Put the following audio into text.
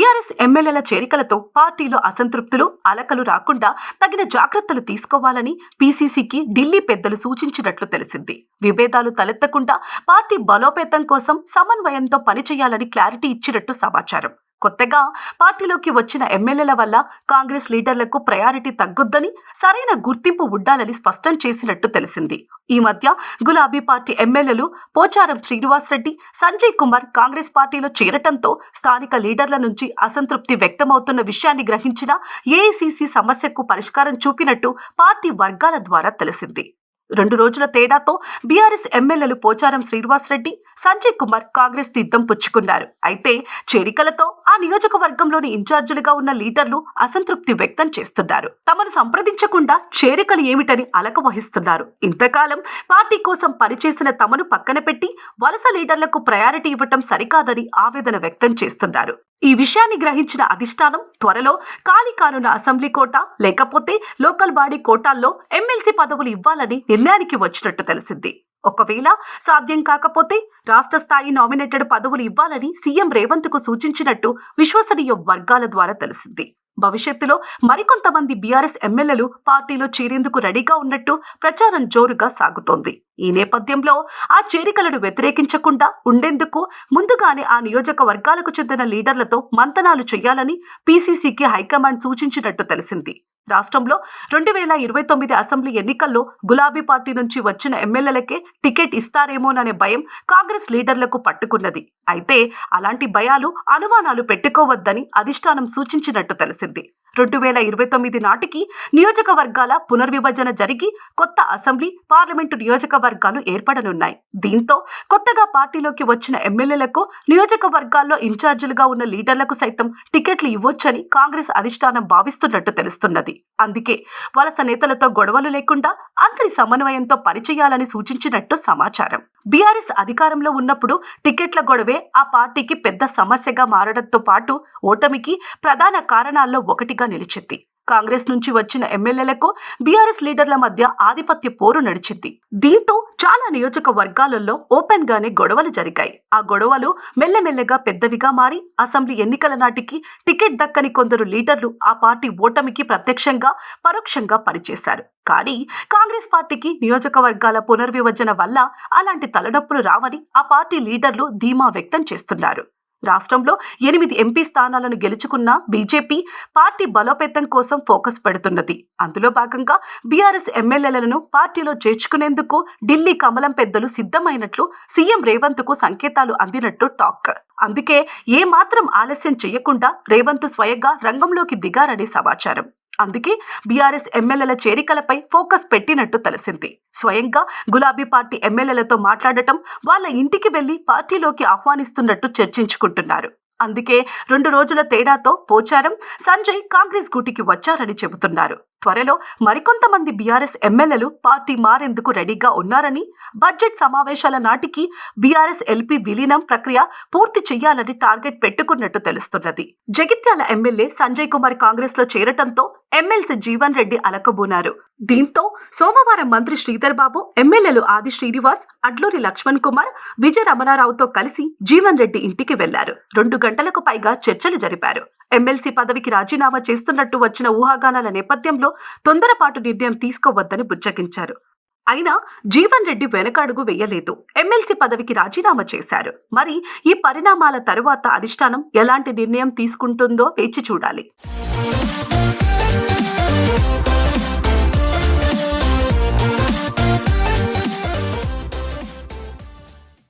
BRS ఎమ్మెల్యేల చేరికలతో పార్టీలో అసంతృప్తులు అలకలు రాకుండా తగిన జాగ్రత్తలు తీసుకోవాలని పీసీసీకి ఢిల్లీ పెద్దలు సూచించినట్లు తెలిసింది. విభేదాలు తలెత్తకుండా పార్టీ బలోపేతం కోసం సమన్వయంతో పనిచేయాలని క్లారిటీ ఇచ్చినట్టు సమాచారం. కొత్తగా పార్టీలోకి వచ్చిన ఎమ్మెల్యేల వల్ల కాంగ్రెస్ లీడర్లకు ప్రయారిటీ తగ్గొద్దని సరైన గుర్తింపు ఉండాలని స్పష్టం చేసినట్టు తెలిసింది. ఈ మధ్య గులాబీ పార్టీ ఎమ్మెల్యేలు పోచారం శ్రీనివాసరెడ్డి సంజయ్ కుమార్ కాంగ్రెస్ పార్టీలో చేరటంతో స్థానిక లీడర్ల నుంచి అసంతృప్తి వ్యక్తమవుతున్న విషయాన్ని గ్రహించిన ఏఐసీసీ సమస్యకు పరిష్కారం చూపినట్టు పార్టీ వర్గాల ద్వారా తెలిసింది. రెండు రోజుల తేడాతో బీఆర్ఎస్ ఎమ్మెల్యేలు పోచారం శ్రీనివాసరెడ్డి సంజయ్ కుమార్ కాంగ్రెస్ తీర్థం పుచ్చుకున్నారు. అయితే చేరికలతో ఆ నియోజకవర్గంలోని ఇన్ఛార్జీలుగా ఉన్న లీడర్లు అసంతృప్తి వ్యక్తం చేస్తున్నారు. తమను సంప్రదించకుండా చేరికలు ఏమిటని అలక వహిస్తున్నారు. ఇంతకాలం పార్టీ కోసం పనిచేసిన తమను పక్కన పెట్టి వలస లీడర్లకు ప్రయారిటీ ఇవ్వటం సరికాదని ఆవేదన వ్యక్తం చేస్తున్నారు. ఈ విషయాన్ని గ్రహించిన అధిష్టానం త్వరలో ఖాళీ కానున్న అసెంబ్లీ కోటా లేకపోతే లోకల్ బాడీ కోటాల్లో ఎమ్మెల్సీ పదవులు ఇవ్వాలని నిర్ణయానికి వచ్చినట్టు తెలిసింది. ఒకవేళ సాధ్యం కాకపోతే రాష్ట్ర స్థాయి నామినేటెడ్ పదవులు ఇవ్వాలని సీఎం రేవంత్కు సూచించినట్టు విశ్వసనీయ వర్గాల ద్వారా తెలిసింది. భవిష్యత్తులో మరికొంతమంది బీఆర్ఎస్ ఎమ్మెల్యేలు పార్టీలో చేరేందుకు రెడీగా ఉన్నట్టు ప్రచారం జోరుగా సాగుతోంది. ఈ నేపథ్యంలో ఆ చేరికలను వ్యతిరేకించకుండా ఉండేందుకు ముందుగానే ఆ నియోజకవర్గాలకు చెందిన లీడర్లతో మంతనాలు చేయాలని పీసీసీకి హైకమాండ్ సూచించినట్టు తెలిసింది. రాష్ట్రంలో రెండు వేల ఇరవై తొమ్మిది అసెంబ్లీ ఎన్నికల్లో గులాబీ పార్టీ నుంచి వచ్చిన ఎమ్మెల్యేలకే టికెట్ ఇస్తారేమోననే భయం కాంగ్రెస్ లీడర్లకు పట్టుకున్నది. అయితే అలాంటి భయాలు అనుమానాలు పెట్టుకోవద్దని అధిష్టానం సూచించినట్టు తెలిసింది. రెండు వేల ఇరవై తొమ్మిది నాటికి నియోజకవర్గాల పునర్విభజన జరిగి కొత్త అసెంబ్లీ పార్లమెంటు నియోజకవర్గ నియోజకవర్గాలు ఏర్పడనున్నాయి. దీంతో కొత్తగా పార్టీలోకి వచ్చిన ఎమ్మెల్యేలకు నియోజకవర్గాల్లో ఇన్ఛార్జీలుగా ఉన్న లీడర్లకు సైతం టికెట్లు ఇవ్వొచ్చని కాంగ్రెస్ అధిష్టానం భావిస్తున్నట్టు తెలుస్తున్నది. అందుకే వలస నేతలతో గొడవలు లేకుండా అందరి సమన్వయంతో పనిచేయాలని సూచించినట్టు సమాచారం. బీఆర్ఎస్ అధికారంలో ఉన్నప్పుడు టికెట్ల గొడవే ఆ పార్టీకి పెద్ద సమస్యగా మారడంతో పాటు ఓటమికి ప్రధాన కారణాల్లో ఒకటిగా నిలిచింది. కాంగ్రెస్ నుంచి వచ్చిన ఎమ్మెల్యేలకు బీఆర్ఎస్ లీడర్ల మధ్య ఆధిపత్య పోరు నడిచింది. దీంతో చాలా నియోజకవర్గాలలో ఓపెన్ గానే గొడవలు జరిగాయి. ఆ గొడవలు మెల్లమెల్లగా పెద్దవిగా మారి అసెంబ్లీ ఎన్నికల నాటికి టికెట్ దక్కని కొందరు లీడర్లు ఆ పార్టీ ఓటమికి ప్రత్యక్షంగా పరోక్షంగా పనిచేశారు. కానీ కాంగ్రెస్ పార్టీకి నియోజకవర్గాల పునర్విభజన వల్ల అలాంటి తలనొప్పులు రావని ఆ పార్టీ లీడర్లు ధీమా వ్యక్తం చేస్తున్నారు. రాష్ట్రంలో ఎనిమిది ఎంపీ స్థానాలను గెలుచుకున్న బీజేపీ పార్టీ బలోపేతం కోసం ఫోకస్ పెడుతున్నది. అందులో భాగంగా బీఆర్ఎస్ ఎమ్మెల్యేలను పార్టీలో చేర్చుకునేందుకు ఢిల్లీ కమలం పెద్దలు సిద్ధమైనట్లు సీఎం రేవంత్కు సంకేతాలు అందినట్టు టాక్. అందుకే ఏ మాత్రం ఆలస్యం చేయకుండా రేవంత్ స్వయంగా రంగంలోకి దిగారని సమాచారం. అందుకే బీఆర్ఎస్ ఎమ్మెల్యేల చేరికలపై ఫోకస్ పెట్టినట్టు తెలిసింది. స్వయంగా గులాబీ పార్టీ ఎమ్మెల్యేలతో మాట్లాడటం వాళ్ళ ఇంటికి వెళ్ళి పార్టీలోకి ఆహ్వానిస్తున్నట్టు చర్చించుకుంటున్నారు. అందుకే రెండు రోజుల తేడాతో పోచారం సంజయ్ కాంగ్రెస్ గూటికి వచ్చారని చెబుతున్నారు. త్వరలో మరికొంతమంది బీఆర్ఎస్ ఎమ్మెల్యేలు పార్టీ మారేందుకు రెడీగా ఉన్నారని బడ్జెట్ సమావేశాల నాటికి బీఆర్ఎస్ ఎల్పీ విలీనం ప్రక్రియ పూర్తి చేయాలని టార్గెట్ పెట్టుకున్నట్టు తెలుస్తున్నది. జగిత్యాల ఎమ్మెల్యే సంజయ్ కుమార్ కాంగ్రెస్లో చేరటంతో ఎమ్మెల్సీ జీవన్ రెడ్డి అలకబోనారు. దీంతో సోమవారం మంత్రి శ్రీధర్ బాబు ఎమ్మెల్యేలు ఆది శ్రీనివాస్ అడ్లూరి లక్ష్మణ్ కుమార్ విజయ రమణారావుతో కలిసి జీవన్ రెడ్డి ఇంటికి వెళ్ళారు. రెండు గంటలకు పైగా చర్చలు జరిపారు. ఎమ్మెల్సీ పదవికి రాజీనామా చేస్తున్నట్టు వచ్చిన ఊహాగానాల నేపథ్యంలో తొందరపాటు నిర్ణయం తీసుకోవద్దని బుజ్జగించారు. అయినా జీవన్ రెడ్డి వెనకడుగు వేయలేదు. ఎమ్మెల్సీ పదవికి రాజీనామా చేశారు. మరి ఈ పరిణామాల తరువాత అధిష్టానం ఎలాంటి నిర్ణయం తీసుకుంటుందో వేచి చూడాలి.